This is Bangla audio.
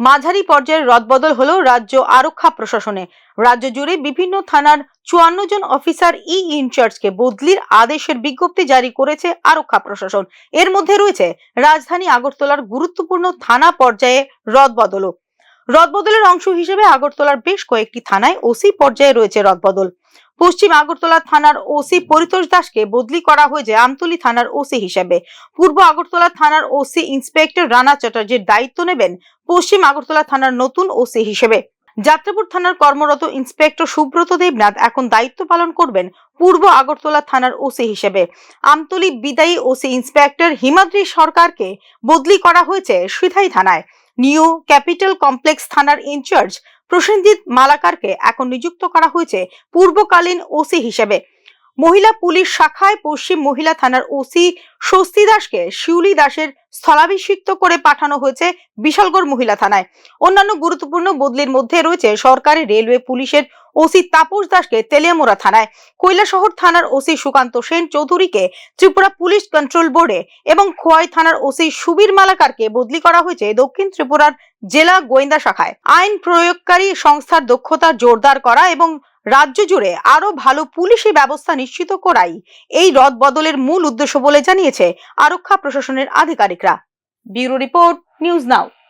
মাঝারি পর্যায়ের রদবদল হলো রাজ্য আরক্ষা প্রশাসনে। রাজ্য জুড়ে বিভিন্ন থানার চুয়ান্ন জন অফিসার ই ইনচার্জকে বদলির আদেশের বিজ্ঞপ্তি জারি করেছে আরক্ষা প্রশাসন। এর মধ্যে রয়েছে রাজধানী আগরতলার গুরুত্বপূর্ণ থানা পর্যায়ে রদবদলও। রদবদলের অংশ হিসেবে আগরতলার বেশ কয়েকটি থানায় ওসি পর্যায়ে রয়েছে রদবদল। পশ্চিম আগরতলা থানার ওসি পরিতোষ দাসকে বদলি করা হয়েছে আমতলী থানার ওসি হিসেবে। পূর্ব আগরতলা থানার ওসি ইন্সপেক্টর রানা চ্যাটার্জির দায়িত্ব নেবেন পশ্চিম আগরতলা থানার নতুন ওসি হিসেবে। যাত্রাপুর থানার কর্মরত ইন্সপেক্টর সুব্রত দেবনাথ এখন দায়িত্ব পালন করবেন পূর্ব আগরতলা থানার ওসি হিসেবে। আমতলি বিদায়ী ওসি ইন্সপেক্টর হিমাদ্রি সরকারকে বদলি করা হয়েছে সিধাই থানায়। নিউ ক্যাপিটাল কমপ্লেক্স থানার ইনচার্জ প্রসেনজিৎ মালাকারকে এখন নিযুক্ত করা হয়েছে পূর্বকালীন ওসি হিসেবে। মহিলা পুলিশ শাখায় পশ্চিম মহিলা থানার ওসি স্বস্তি দাসকে শিউলি দাসের স্থলাভিষিক্ত করে পাঠানো হয়েছে বিশালগড় মহিলা থানায়। অন্যান্য গুরুত্বপূর্ণ বদলির মধ্যে রয়েছে সরকারি রেলওয়ে পুলিশের ওসি তাপস দাসকে তেলিয়ামোড়া থানায়। কৈলাসহর থানার ওসি সুকান্ত সেন চৌধুরীকে ত্রিপুরা পুলিশ কন্ট্রোল বোর্ডে এবং খোয়াই থানার ওসি সুবীর মালাকারকে বদলি করা হয়েছে দক্ষিণ ত্রিপুরার জেলা গোয়েন্দা শাখায়। আইন প্রয়োগকারী সংস্থার দক্ষতা জোরদার করা এবং রাজ্য জুড়ে আরও ভালো পুলিশি ব্যবস্থা নিশ্চিত করাই এই রদ বদলের মূল উদ্দেশ্য বলে জানিয়েছে আরক্ষা প্রশাসনের আধিকারিকরা। Bureau report, news now.